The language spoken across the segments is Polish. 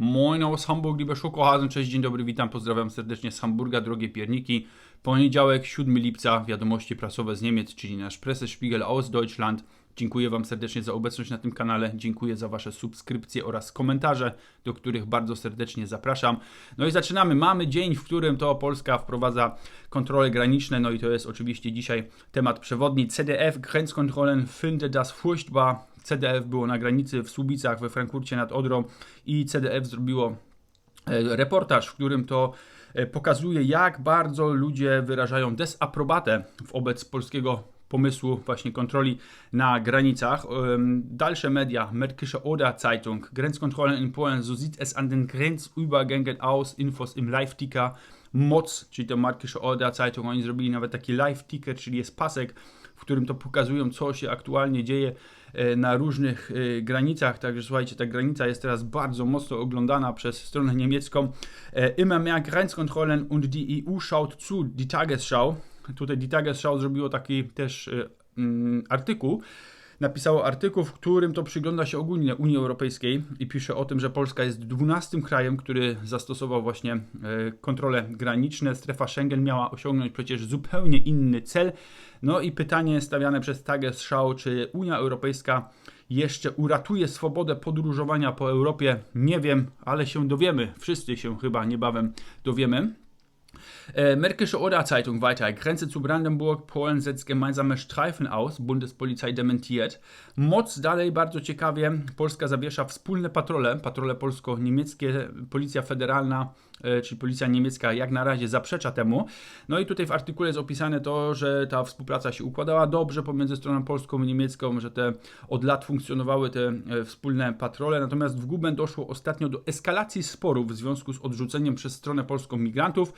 Moin aus Hamburg, liebe Schokohasen, cześć, dzień dobry, witam, pozdrawiam serdecznie z Hamburga, drogie pierniki. Poniedziałek, 7 lipca, wiadomości prasowe z Niemiec, czyli nasz Pressespiegel aus Deutschland. Dziękuję Wam serdecznie za obecność na tym kanale, dziękuję za Wasze subskrypcje oraz komentarze, do których bardzo serdecznie zapraszam. No i zaczynamy. Mamy dzień, w którym to Polska wprowadza kontrole graniczne, no i to jest oczywiście dzisiaj temat przewodni. CDF Grenzkontrollen findet das furchtbar. CDF było na granicy w Słubicach, we Frankfurcie nad Odrą i CDF zrobiło e, reportaż, w którym to e, pokazuje, jak bardzo ludzie wyrażają desaprobatę wobec polskiego pomysłu właśnie kontroli na granicach. Dalsze media, Märkische Oder Zeitung, Grenzkontrollen in Polen, so sieht es an den Grenzübergängen aus, Infos im Live-Ticker, MOC, czyli to Märkische Oder Zeitung, oni zrobili nawet taki live-ticker, czyli jest pasek, w którym to pokazują, co się aktualnie dzieje e, na różnych e, granicach. Także słuchajcie, ta granica jest teraz bardzo mocno oglądana przez stronę niemiecką. E, immer mehr Grenzkontrollen und die EU schaut zu, die Tagesschau. Tutaj Die Tagesschau zrobiło taki też mm, artykuł, napisało artykuł, w którym to przygląda się ogólnie Unii Europejskiej i pisze o tym, że Polska jest 12 krajem, który zastosował właśnie e, kontrole graniczne. Strefa Schengen miała osiągnąć przecież zupełnie inny cel. No i pytanie stawiane przez Tagesschau, czy Unia Europejska jeszcze uratuje swobodę podróżowania po Europie? Nie wiem, ale się dowiemy. Wszyscy się chyba niebawem dowiemy. Äh, Märkische Oder Zeitung weiter. Grenze zu Brandenburg, Polen setzt gemeinsame Streifen aus. Bundespolizei dementiert. Moc dalej bardzo ciekawie. Polska zawiesza wspólne patrole, patrole polsko-niemieckie. Policja Federalna czyli policja niemiecka jak na razie zaprzecza temu. No i tutaj w artykule jest opisane to, że ta współpraca się układała dobrze pomiędzy stroną polską i niemiecką, że te od lat funkcjonowały te e, wspólne patrole, natomiast w Guben doszło ostatnio do eskalacji sporów w związku z odrzuceniem przez stronę polską migrantów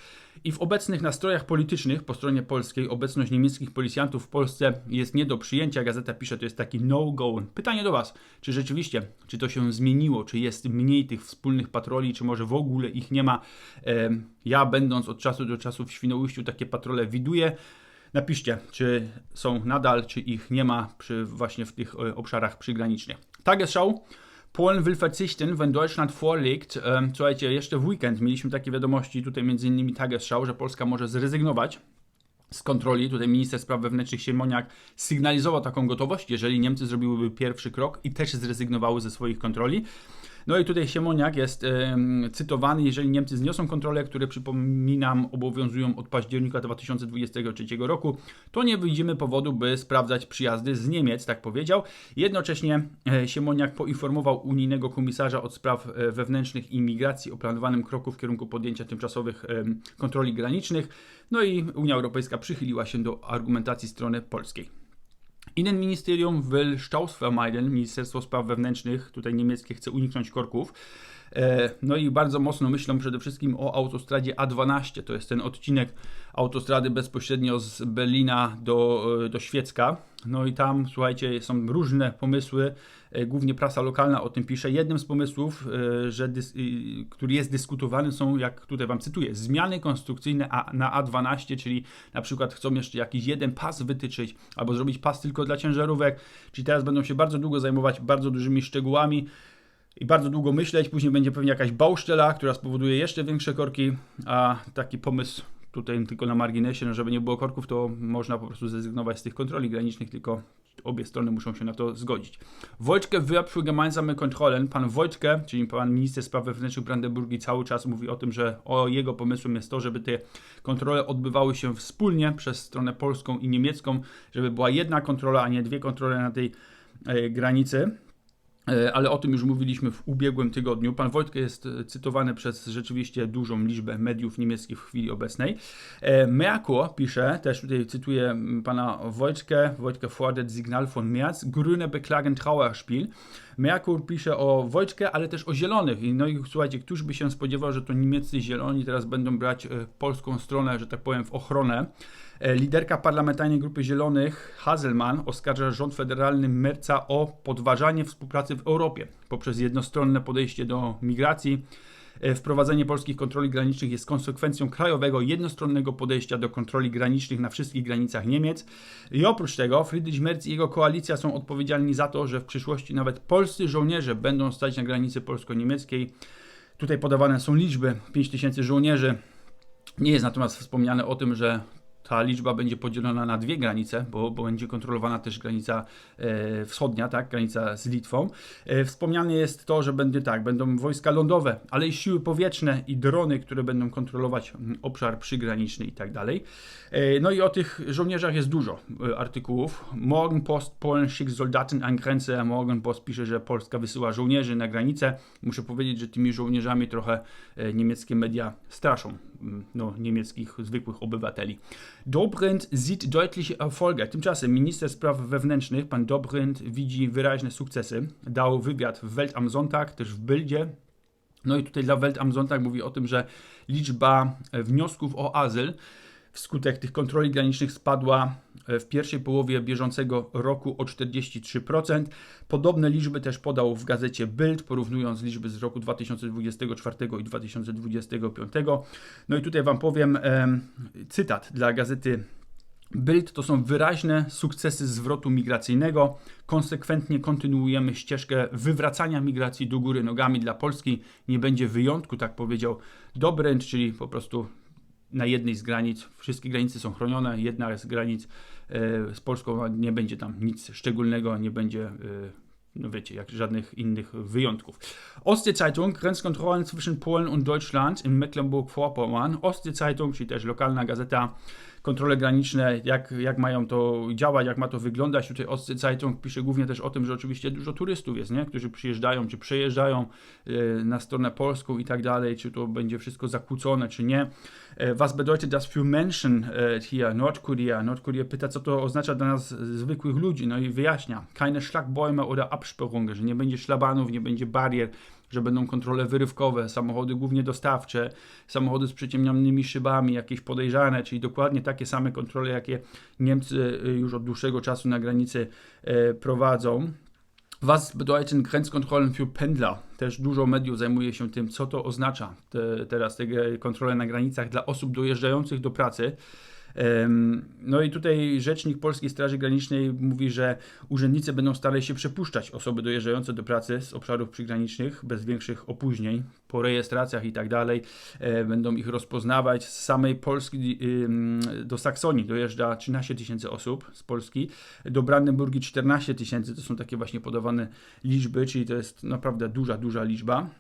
i w obecnych nastrojach politycznych po stronie polskiej obecność niemieckich policjantów w Polsce jest nie do przyjęcia. Gazeta pisze, to jest taki no-go. Pytanie do Was, czy rzeczywiście, czy to się zmieniło, czy jest mniej tych wspólnych patroli, czy może w ogóle ich nie ma? Ja, będąc od czasu do czasu w Świnoujściu, takie patrole widuję. Napiszcie, czy są nadal, czy ich nie ma przy, właśnie w tych e, obszarach przygranicznych. Tagesschau. Polen will verzichten, wenn Deutschland vorlegt. Słuchajcie, jeszcze w weekend mieliśmy takie wiadomości, tutaj między innymi Tagesschau, że Polska może zrezygnować z kontroli. Tutaj minister spraw wewnętrznych Siemoniak sygnalizował taką gotowość, jeżeli Niemcy zrobiłyby pierwszy krok i też zrezygnowały ze swoich kontroli. No i tutaj Siemoniak jest cytowany, jeżeli Niemcy zniosą kontrolę, które przypominam obowiązują od października 2023 roku, to nie widzimy powodu, by sprawdzać przyjazdy z Niemiec, tak powiedział. Jednocześnie e, Siemoniak poinformował unijnego komisarza od spraw e, wewnętrznych i migracji o planowanym kroku w kierunku podjęcia tymczasowych kontroli granicznych. No i Unia Europejska przychyliła się do argumentacji strony polskiej. Innenministerium will Staus vermeiden, Ministerstwo Spraw Wewnętrznych, tutaj niemieckie, chce uniknąć korków. E, no i bardzo mocno myślą przede wszystkim o autostradzie A12. To jest ten odcinek autostrady bezpośrednio z Berlina do, e, do Świecka. No i tam, słuchajcie, są różne pomysły. E, głównie prasa lokalna o tym pisze. Jednym z pomysłów, że dys, który jest dyskutowany, są, jak tutaj Wam cytuję, zmiany konstrukcyjne na A12, czyli na przykład chcą jeszcze jakiś jeden pas wytyczyć, albo zrobić pas tylko dla ciężarówek. Czyli teraz będą się bardzo długo zajmować bardzo dużymi szczegółami i bardzo długo myśleć, później będzie pewnie jakaś bałszczela, która spowoduje jeszcze większe korki, a taki pomysł tutaj tylko na marginesie, no żeby nie było korków, to można po prostu zrezygnować z tych kontroli granicznych, tylko obie strony muszą się na to zgodzić. Wirbt für gemeinsame Kontrollen. Pan Wojtke, czyli pan minister spraw wewnętrznych Brandenburgii cały czas mówi o tym, że o jego pomysłem jest to, żeby te kontrole odbywały się wspólnie przez stronę polską i niemiecką, żeby była jedna kontrola, a nie dwie kontrole na tej e, granicy. E, ale o tym już mówiliśmy w ubiegłym tygodniu. Pan Wojtke jest e, cytowany przez rzeczywiście dużą liczbę mediów niemieckich w chwili obecnej. E, Merkur pisze, też tutaj cytuję pana Wojtke, Wojtke fordert Signal von März, Grüne beklagen Trauerspiel. Merkur pisze o Wojtke, ale też o Zielonych. No i słuchajcie, któż by się spodziewał, że to niemieccy Zieloni teraz będą brać polską stronę, że tak powiem, w ochronę. E, liderka parlamentarnej Grupy Zielonych, Hazelman, oskarża rząd federalny Merca o podważanie współpracy w Europie poprzez jednostronne podejście do migracji. E, wprowadzenie polskich kontroli granicznych jest konsekwencją krajowego, jednostronnego podejścia do kontroli granicznych na wszystkich granicach Niemiec. I oprócz tego Friedrich Merz i jego koalicja są odpowiedzialni za to, że w przyszłości nawet polscy żołnierze będą stać na granicy polsko-niemieckiej. Tutaj podawane są liczby 5000 żołnierzy. Nie jest natomiast wspomniane o tym, że ta liczba będzie podzielona na dwie granice, bo, bo będzie kontrolowana też granica e, wschodnia, tak, granica z Litwą. E, wspomniane jest to, że będzie tak, będą wojska lądowe, ale i siły powietrzne i drony, które będą kontrolować obszar przygraniczny i tak dalej. E, no i o tych żołnierzach jest dużo e, artykułów. Morgenpost Polen schickt Soldaten an Grenze. Morgenpost pisze, że Polska wysyła żołnierzy na granicę. Muszę powiedzieć, że tymi żołnierzami trochę e, niemieckie media straszą no, niemieckich zwykłych obywateli. Dobrindt sieht deutliche Erfolge. Tymczasem minister spraw wewnętrznych, pan Dobrindt, widzi wyraźne sukcesy. Dał wywiad w Welt am Sonntag, też w Bildzie. No i tutaj dla Welt am Sonntag mówi o tym, że liczba wniosków o azyl wskutek tych kontroli granicznych spadła w pierwszej połowie bieżącego roku o 43%. Podobne liczby też podał w gazecie Bild, porównując liczby z roku 2024 i 2025. No i tutaj Wam powiem e, cytat dla gazety Bild to są wyraźne sukcesy zwrotu migracyjnego. Konsekwentnie kontynuujemy ścieżkę wywracania migracji do góry nogami dla Polski. Nie będzie wyjątku, tak powiedział Dobręcz, czyli po prostu na jednej z granic, wszystkie granice są chronione, jedna z granic e, z Polską nie będzie tam nic szczególnego, nie będzie, e, no wiecie, jak żadnych innych wyjątków. Ostsee Zeitung, Grenzkontrollen zwischen Polen und Deutschland in Mecklenburg-Vorpommern. Ostsee Zeitung, czyli też lokalna gazeta kontrole graniczne, jak, jak mają to działać, jak ma to wyglądać. Tutaj Ostsee Zeitung pisze głównie też o tym, że oczywiście dużo turystów jest, nie? którzy przyjeżdżają, czy przejeżdżają e, na stronę polską i tak dalej, czy to będzie wszystko zakłócone, czy nie. E, was bedeutet das für Menschen e, hier, Nordkorea? Nordkorea pyta, co to oznacza dla nas zwykłych ludzi, no i wyjaśnia. Keine Schlagbäume oder Absperrungen, że nie będzie szlabanów, nie będzie barier, że będą kontrole wyrywkowe, samochody głównie dostawcze, samochody z przyciemnionymi szybami, jakieś podejrzane, czyli dokładnie takie same kontrole, jakie Niemcy y, już od dłuższego czasu na granicy e, prowadzą. Was bedeuten Grenzkontrollen für Pendler? Też dużo mediów zajmuje się tym, co to oznacza te, teraz te kontrole na granicach dla osób dojeżdżających do pracy. No i tutaj rzecznik Polskiej Straży Granicznej mówi, że urzędnicy będą starali się przepuszczać osoby dojeżdżające do pracy z obszarów przygranicznych bez większych opóźnień po rejestracjach i tak dalej. E, będą ich rozpoznawać. Z samej Polski do Saksonii dojeżdża 13 tysięcy osób z Polski, do Brandenburgii 14 tysięcy. To są takie właśnie podawane liczby, czyli to jest naprawdę duża, duża liczba.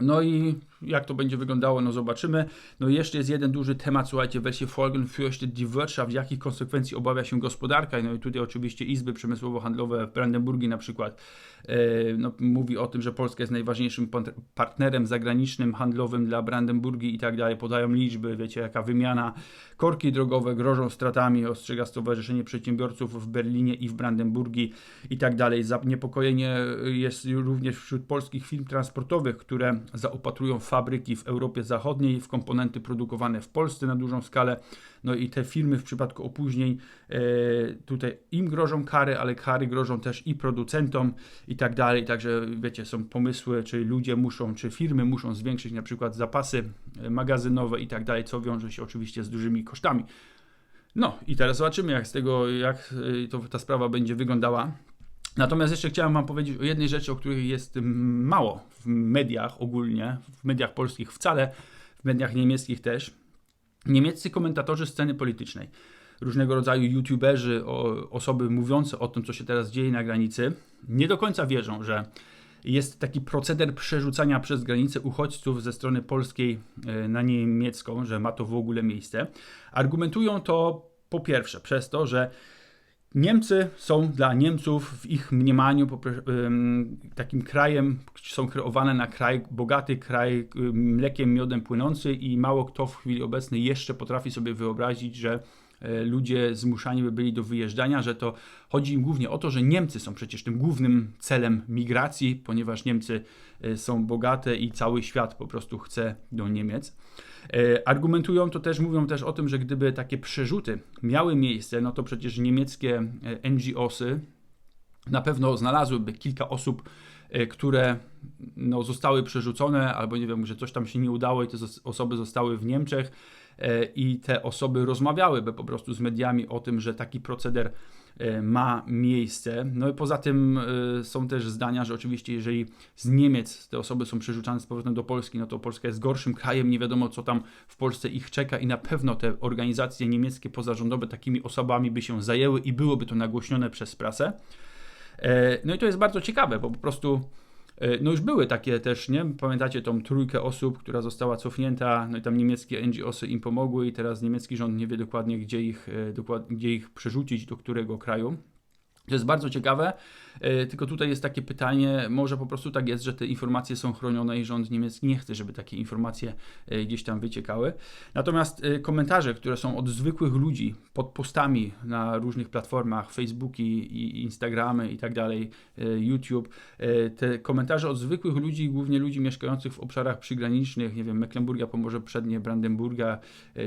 No i jak to będzie wyglądało, no zobaczymy. No i jeszcze jest jeden duży temat, słuchajcie, welche Folgen fürchtet die Wirtschaft, jakich konsekwencji obawia się gospodarka. No i tutaj oczywiście Izby Przemysłowo-Handlowe w Brandenburgii na przykład e, no, mówi o tym, że Polska jest najważniejszym partnerem zagranicznym, handlowym dla Brandenburgii i tak dalej. Podają liczby, wiecie, jaka wymiana. Korki drogowe grożą stratami, ostrzega Stowarzyszenie Przedsiębiorców w Berlinie i w Brandenburgii i tak dalej. Zaniepokojenie jest również wśród polskich firm transportowych, które zaopatrują fabryki w Europie Zachodniej w komponenty produkowane w Polsce na dużą skalę. No i te firmy w przypadku opóźnień e, tutaj im grożą kary, ale kary grożą też i producentom i tak dalej. Także wiecie, są pomysły, czy ludzie muszą, czy firmy muszą zwiększyć na przykład zapasy e, magazynowe i tak dalej, co wiąże się oczywiście z dużymi kosztami. No i teraz zobaczymy, jak z tego, jak e, to, ta sprawa będzie wyglądała. Natomiast jeszcze chciałem Wam powiedzieć o jednej rzeczy, o której jest mało w mediach ogólnie, w mediach polskich wcale, w mediach niemieckich też. Niemieccy komentatorzy sceny politycznej, różnego rodzaju youtuberzy, osoby mówiące o tym, co się teraz dzieje na granicy, nie do końca wierzą, że jest taki proceder przerzucania przez granicę uchodźców ze strony polskiej e, na niemiecką, że ma to w ogóle miejsce. Argumentują to po pierwsze przez to, że Niemcy są dla Niemców w ich mniemaniu takim krajem, są kreowane na kraj, bogaty kraj, mlekiem, miodem płynący i mało kto w chwili obecnej jeszcze potrafi sobie wyobrazić, że ludzie zmuszani by byli do wyjeżdżania, że to chodzi im głównie o to, że Niemcy są przecież tym głównym celem migracji, ponieważ Niemcy e, są bogate i cały świat po prostu chce do Niemiec. E, argumentują to też, mówią też o tym, że gdyby takie przerzuty miały miejsce, no to przecież niemieckie e, NGOsy na pewno znalazłyby kilka osób, e, które no, zostały przerzucone, albo nie wiem, że coś tam się nie udało i te osoby zostały w Niemczech i te osoby rozmawiałyby po prostu z mediami o tym, że taki proceder e, ma miejsce. No i poza tym e, są też zdania, że oczywiście jeżeli z Niemiec te osoby są przerzucane z powrotem do Polski, no to Polska jest gorszym krajem, nie wiadomo co tam w Polsce ich czeka i na pewno te organizacje niemieckie pozarządowe takimi osobami by się zajęły i byłoby to nagłośnione przez prasę. No i to jest bardzo ciekawe, bo po prostu E, no już były takie też, nie? Pamiętacie tą trójkę osób, która została cofnięta, no i tam niemieckie NGOsy im pomogły i teraz niemiecki rząd nie wie dokładnie, gdzie ich, e, gdzie ich przerzucić, do którego kraju. To jest bardzo ciekawe, e, tylko tutaj jest takie pytanie, może po prostu tak jest, że te informacje są chronione i rząd niemiecki nie chce, żeby takie informacje e, gdzieś tam wyciekały. Natomiast e, komentarze, które są od zwykłych ludzi pod postami na różnych platformach, Facebooki, Instagramy i tak dalej, YouTube, te komentarze od zwykłych ludzi, głównie ludzi mieszkających w obszarach przygranicznych, nie wiem, Mecklenburgia, Pomorze Przednie, Brandenburga,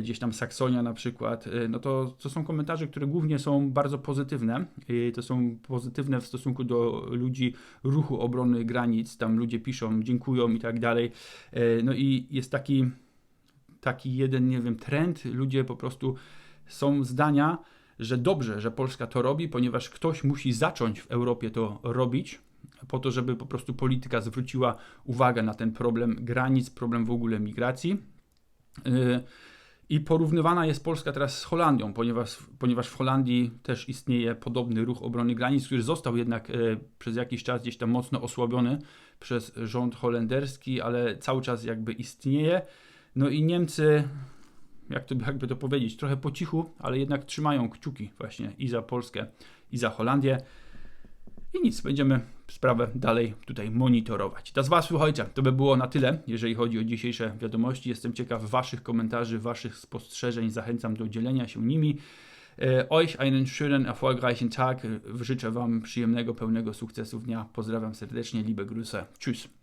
gdzieś tam Saksonia na przykład, no to, to są komentarze, które głównie są bardzo pozytywne. To są są pozytywne w stosunku do ludzi ruchu obrony granic. Tam ludzie piszą, dziękują i tak dalej. E, no i jest taki, taki jeden, nie wiem, trend. Ludzie po prostu są zdania, że dobrze, że Polska to robi, ponieważ ktoś musi zacząć w Europie to robić, po to, żeby po prostu polityka zwróciła uwagę na ten problem granic, problem w ogóle migracji. I porównywana jest Polska teraz z Holandią, ponieważ, ponieważ w Holandii też istnieje podobny ruch obrony granic, który został jednak e, przez jakiś czas gdzieś tam mocno osłabiony przez rząd holenderski, ale cały czas jakby istnieje. No i Niemcy, jak to, jakby to powiedzieć, trochę po cichu, ale jednak trzymają kciuki właśnie i za Polskę, i za Holandię. I nic, będziemy sprawę dalej tutaj monitorować. Das war's für heute. To by było na tyle, jeżeli chodzi o dzisiejsze wiadomości. Jestem ciekaw Waszych komentarzy, Waszych spostrzeżeń. Zachęcam do dzielenia się nimi. E, euch einen schönen, erfolgreichen Tag. Życzę Wam przyjemnego, pełnego sukcesu dnia. Pozdrawiam serdecznie, liebe Grüße. Tschüss.